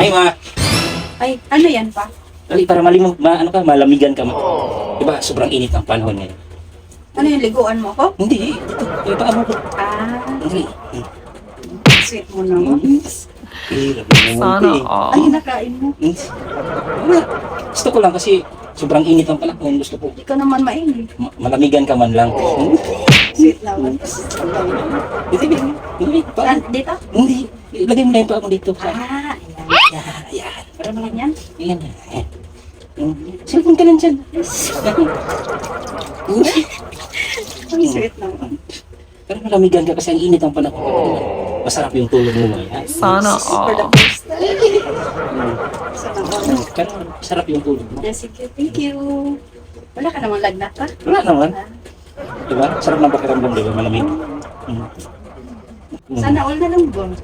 Ay, ma. Ay, ano yan pa? Ay, para malimog, ma, ano ka, malamigan ka. Ma. Diba, sobrang init ang panahon ngayon. Ano yung liguan mo ko? Hindi, dito. Ay, baka mo ko. Ah, Hindi. sweet mo naman. Eh, labi mo Sana all. Ay, nakain mo. Hmm. Wala. Gusto ko lang kasi sobrang init ang panahon. Gusto ko Ikaw naman mainit. ma- malamigan ka man lang. Hmm? Sweet naman. Dito, dito. Hindi, pa. Saan? Dito? Hindi. Ilagay mo na yung pa ako dito. Sa, Ah, ayan. Ayan, ayan. Para Ano naman. yan? Ayan. ayan. Cellphone ka lang dyan. Hmm. Ang sweet naman. Pero malamigan ka kasi ang init ang panahon. Masarap yung tulog mo ngayon. Sana For the all. Pero masarap yung tulog mo. Sige, thank you. Wala ka namang lagnat pa? Wala naman. Diba? Sarap ng pakiramdam, diba? Malamig. Hmm. Sana all na lang ba? Diba?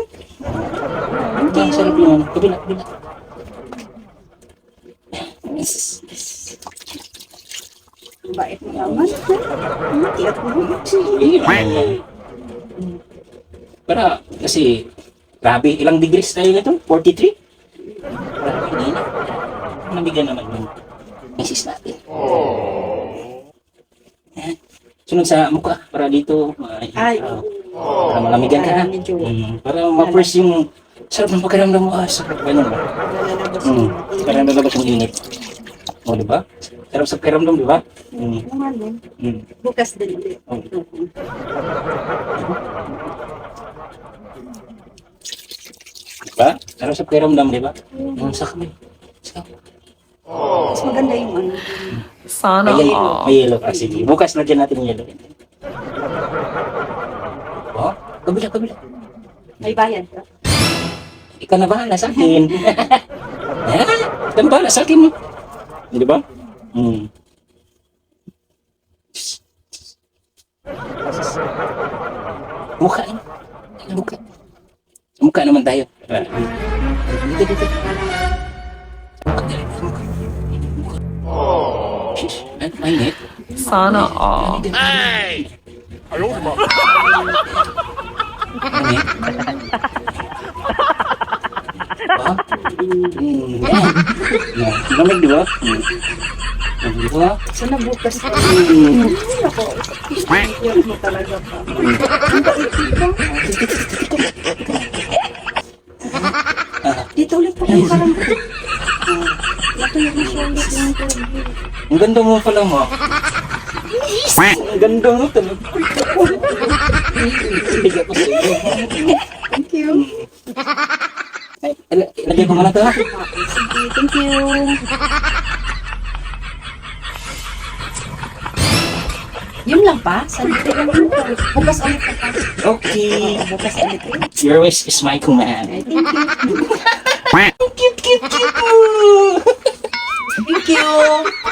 Diba? Sarap yung ano. Kabila, kabila. Yes. Ang bait mo naman. Mo. Ayan. Para, kasi, grabe, ilang degrees tayo nito? 43? Grabe, init. Nabigyan naman yung misis natin. Ayan. Sunod sa mukha, para dito, ay, Ay, ah, para malamigan ka na. Medyo- Mm, para ma-first yung sarap ng pakiramdam mo, ah, sarap ba yun ba? Lalabas Mm, mo. para nalabas yung init. O, di ba? Sarap sa pakiramdam, di ba? Mm, Naman eh. mm. Bukas din ulit. Oh. Di ba? Sarap sa pakiramdam, di ba? Mm, sakmi. Sakmi. Mas maganda yung ano. Sana May, all. may yellow ka. Sige, bukas na dyan natin yung yellow. Oh, kabila, kabila. May bayad ka. Ikaw na bahala sa akin. Ha? Ikaw na bahala sa akin. Di ba? Hmm. Mukha. Mukha. Mukha naman tayo. Ah, Dito, dito. Ay, mainit. Sana all. Mainit. Hmm. Lamig, di ba? Di ba? Sana bukas ka. Ako, yun mo talaga pa. Ang bait mo. Dito ulit po kayo parang Natuyo na siya ulit yung tubig. Ang ganda mo pala mo. Ang ganda mo talaga. Sa. Thank you. Lagay ko muna to thank you. Yun lang pa? Sandali lang po. Bukas ulit pa pa. Okay. Bukas ulit. Your wish is my command. Thank you. cute, cute, cute. thank you.